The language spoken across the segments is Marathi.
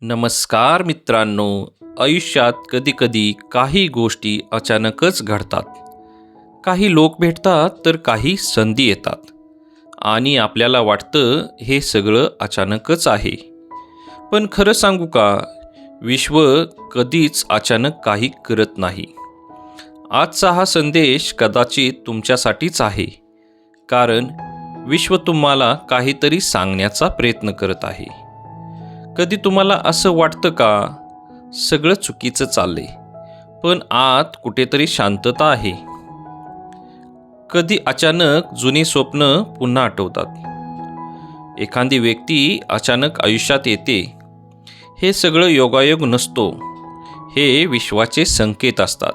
नमस्कार मित्रांनो आयुष्यात कधीकधी काही गोष्टी अचानकच घडतात. काही लोक भेटतात तर काही संधी येतात. आणि आपल्याला वाटतं हे सगळं अचानकच आहे. पण खरं सांगू का विश्व कधीच अचानक काही करत नाही. आजचा हा संदेश कदाचित तुमच्यासाठीच आहे. कारण विश्व तुम्हाला काहीतरी सांगण्याचा प्रयत्न करत आहे. कधी तुम्हाला असं वाटतं का? सगळं चुकीचं चाललंय. पण आत कुठेतरी शांतता आहे. कधी अचानक जुनी स्वप्न पुन्हा आठवतात. एखादी व्यक्ती अचानक आयुष्यात येते. हे सगळं योगायोग नसतो. हे विश्वाचे संकेत असतात.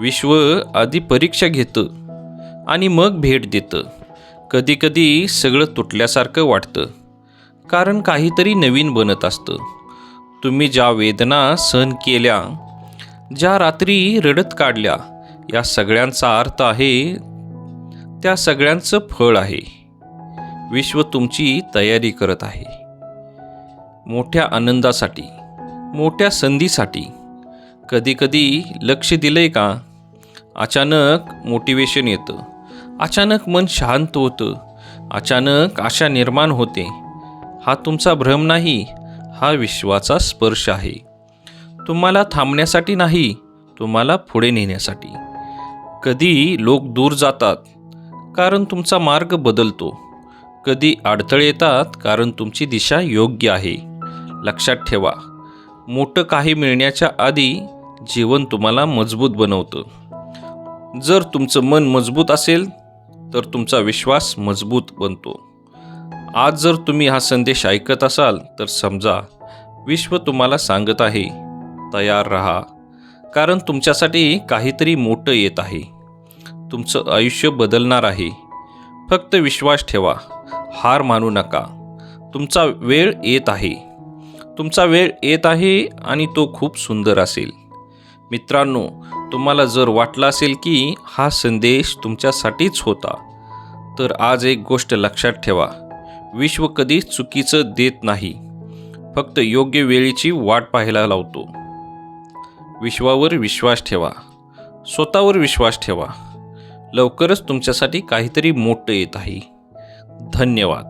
विश्व आधी परीक्षा घेतं आणि मग भेट देतं. कधीकधी सगळं तुटल्यासारखं वाटतं. कारण काहीतरी नवीन बनत असतं. तुम्ही ज्या वेदना सहन केल्या ज्या रात्री रडत काढल्या या सगळ्यांचा अर्थ आहे त्या सगळ्यांचं फळ आहे. विश्व तुमची तयारी करत आहे. मोठ्या आनंदासाठी मोठ्या संधीसाठी कधीकधी लक्ष दिलंय का? अचानक मोटिवेशन येतं. अचानक मन शांत होतं. अचानक आशा निर्माण होते. हा तुमचा भ्रम नाही हा विश्वाचा स्पर्श आहे. तुम्हाला थांबण्यासाठी नाही तुम्हाला पुढे नेण्यासाठी. कधी लोक दूर जातात कारण तुमचा मार्ग बदलतो. कधी अडथळे येतात कारण तुमची दिशा योग्य आहे. लक्षात ठेवा मोठं काही मिळण्याच्या आधी जीवन तुम्हाला मजबूत बनवतं. जर तुमचं मन मजबूत असेल तर तुमचा विश्वास मजबूत बनतो. आज जर तुम्ही हा संदेश ऐकत असाल तर समजा विश्व तुम्हाला सांगत आहे तयार रहा. कारण तुमच्यासाठी काहीतरी मोठं येत आहे. तुमचं आयुष्य बदलणार आहे. फक्त विश्वास ठेवा. हार मानू नका. तुमचा वेळ येत आहे. तुमचा वेळ येत आहे आणि तो खूप सुंदर असेल. मित्रांनो तुम्हाला जर वाटलं असेल की हा संदेश तुमच्यासाठीच होता तर आज एक गोष्ट लक्षात ठेवा. विश्व कधी चुकीचं देत नाही. फक्त योग्य वेळेची वाट पाहायला लावतो. विश्वावर विश्वास ठेवा. स्वतःवर विश्वास ठेवा. लवकरच तुमच्यासाठी काहीतरी मोठं येत आहे. धन्यवाद.